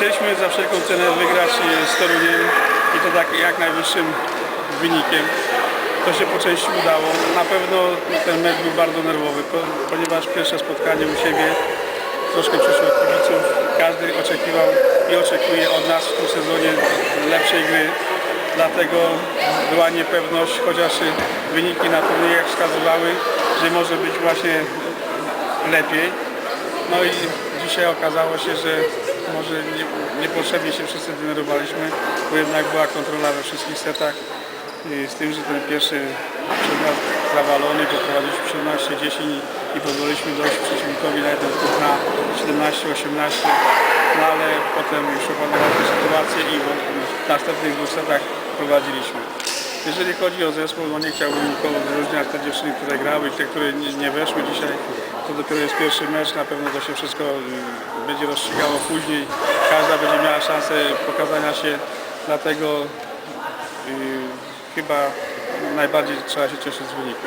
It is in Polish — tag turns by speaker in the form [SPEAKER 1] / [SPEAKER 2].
[SPEAKER 1] Chcemy za wszelką cenę wygrać e, z Toruniem i to tak jak najwyższym wynikiem. To się po części udało. Na pewno ten mecz był bardzo nerwowy, po- ponieważ pierwsze spotkanie u siebie troszkę przyszło od kibiców. Każdy oczekiwał i oczekuje od nas w tym sezonie lepszej gry. Dlatego była niepewność, chociaż wyniki na turniejach wskazywały, że może być właśnie lepiej. No i dzisiaj okazało się, że może nie, niepotrzebnie się wszyscy denerwowaliśmy, bo jednak była kontrola we wszystkich setach. I z tym, że ten pierwszy przed nas zawalony, poprowadziliśmy 17-10 i- i pozwoliliśmy dojść przeciwnikowi na jeden na 17-18, no ale potem już opanowała tę sytuację i w następnych dwóch setach prowadziliśmy. Jeżeli chodzi o zespół, no nie chciałbym nikogo wyróżniać, te dziewczyny, które grały i te, które nie, nie weszły dzisiaj, to dopiero jest pierwszy mecz, na pewno to się wszystko y, będzie rozstrzygało później. Każda będzie miała szansę pokazania się, dlatego y, chyba najbardziej trzeba się cieszyć z wyniku.